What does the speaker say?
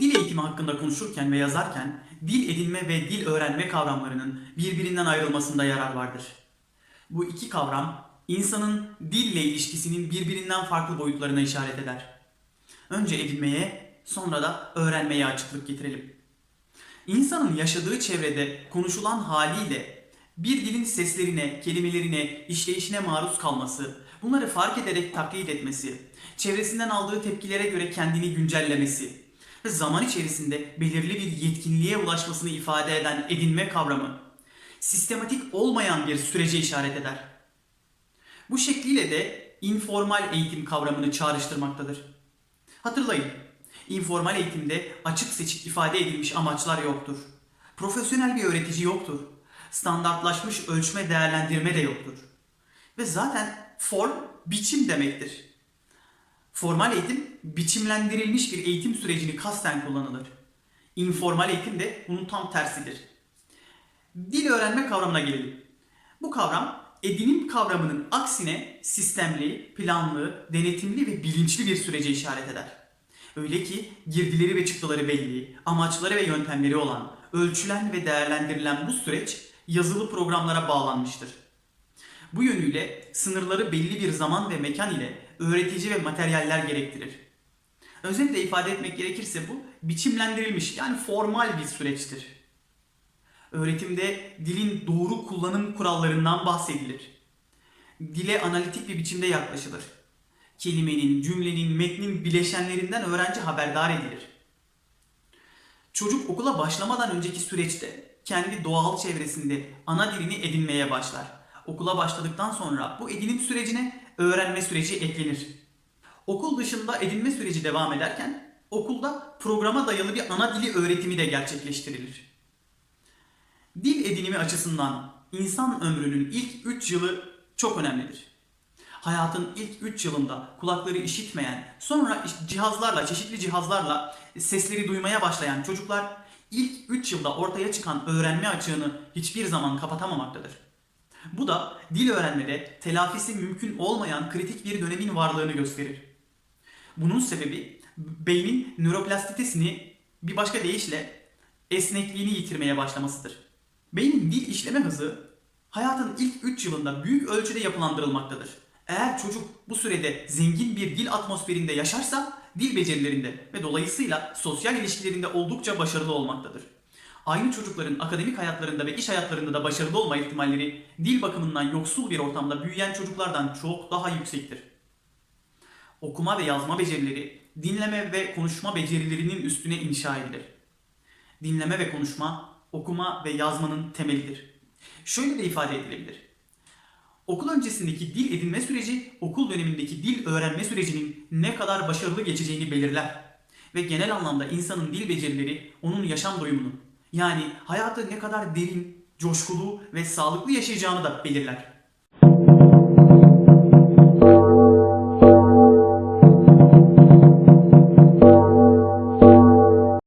Dil eğitimi hakkında konuşurken ve yazarken dil edinme ve dil öğrenme kavramlarının birbirinden ayrılmasında yarar vardır. Bu iki kavram insanın dille ilişkisinin birbirinden farklı boyutlarına işaret eder. Önce edinmeye, sonra da öğrenmeye açıklık getirelim. İnsanın yaşadığı çevrede konuşulan haliyle bir dilin seslerine, kelimelerine, işleyişine maruz kalması, bunları fark ederek taklit etmesi, çevresinden aldığı tepkilere göre kendini güncellemesi ve zaman içerisinde belirli bir yetkinliğe ulaşmasını ifade eden edinme kavramı, sistematik olmayan bir sürece işaret eder. Bu şekliyle de informal eğitim kavramını çağrıştırmaktadır. Hatırlayın, informal eğitimde açık seçik ifade edilmiş amaçlar yoktur. Profesyonel bir öğretici yoktur. Standartlaşmış ölçme değerlendirme de yoktur. Ve zaten form biçim demektir. Formal eğitim biçimlendirilmiş bir eğitim sürecini kasten kullanılır. İnformal eğitim de bunun tam tersidir. Dil öğrenme kavramına gelelim. Bu kavram edinim kavramının aksine sistemli, planlı, denetimli ve bilinçli bir sürece işaret eder. Öyle ki girdileri ve çıktıları belli, amaçları ve yöntemleri olan, ölçülen ve değerlendirilen bu süreç yazılı programlara bağlanmıştır. Bu yönüyle sınırları belli bir zaman ve mekan ile öğretici ve materyaller gerektirir. Özetle ifade etmek gerekirse bu biçimlendirilmiş yani formal bir süreçtir. Öğretimde dilin doğru kullanım kurallarından bahsedilir. Dile analitik bir biçimde yaklaşılır. Kelimenin, cümlenin, metnin bileşenlerinden öğrenci haberdar edilir. Çocuk okula başlamadan önceki süreçte kendi doğal çevresinde ana dilini edinmeye başlar. Okula başladıktan sonra bu edinim sürecine öğrenme süreci eklenir. Okul dışında edinme süreci devam ederken okulda programa dayalı bir ana dili öğretimi de gerçekleştirilir. Dil edinimi açısından insan ömrünün ilk 3 yılı çok önemlidir. Hayatın ilk 3 yılında kulakları işitmeyen, sonra cihazlarla, çeşitli cihazlarla sesleri duymaya başlayan çocuklar ilk 3 yılda ortaya çıkan öğrenme açığını hiçbir zaman kapatamamaktadır. Bu da dil öğrenmede telafisi mümkün olmayan kritik bir dönemin varlığını gösterir. Bunun sebebi beynin nöroplastisitesini bir başka deyişle esnekliğini yitirmeye başlamasıdır. Beynin dil işleme hızı hayatın ilk 3 yılında büyük ölçüde yapılandırılmaktadır. Eğer çocuk bu sürede zengin bir dil atmosferinde yaşarsa dil becerilerinde ve dolayısıyla sosyal ilişkilerinde oldukça başarılı olmaktadır. Aynı çocukların akademik hayatlarında ve iş hayatlarında da başarılı olma ihtimalleri dil bakımından yoksul bir ortamda büyüyen çocuklardan çok daha yüksektir. Okuma ve yazma becerileri dinleme ve konuşma becerilerinin üstüne inşa edilir. Dinleme ve konuşma okuma ve yazmanın temelidir. Şöyle de ifade edilebilir. Okul öncesindeki dil edinme süreci okul dönemindeki dil öğrenme sürecinin ne kadar başarılı geçeceğini belirler. Ve genel anlamda insanın dil becerileri onun yaşam doyumunu yani hayatı ne kadar derin, coşkulu ve sağlıklı yaşayacağını da belirler.